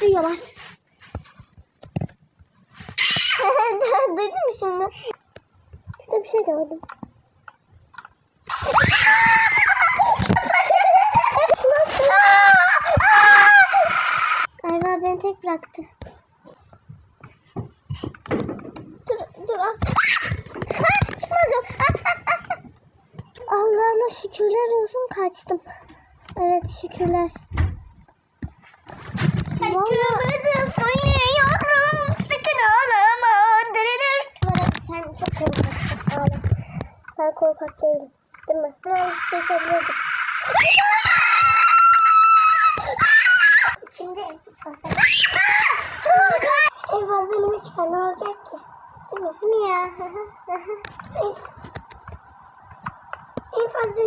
duyuyorlar. Duydun mu şimdi? Şurada bir şey gördüm. Galiba beni tek bıraktı. Dur, dur az. Çıkmaz yok. Allah'ıma şükürler olsun kaçtım. Evet şükürler. Sakınımızı sayıyorum. Sakın ağlama. Sen çok korkaksın. Ben korkak değilim. Değil mi? Ben geçebilirdim. İçimde sen. En fazla elime çıkar. Ne olacak ki? Değil mi? En, en fazla...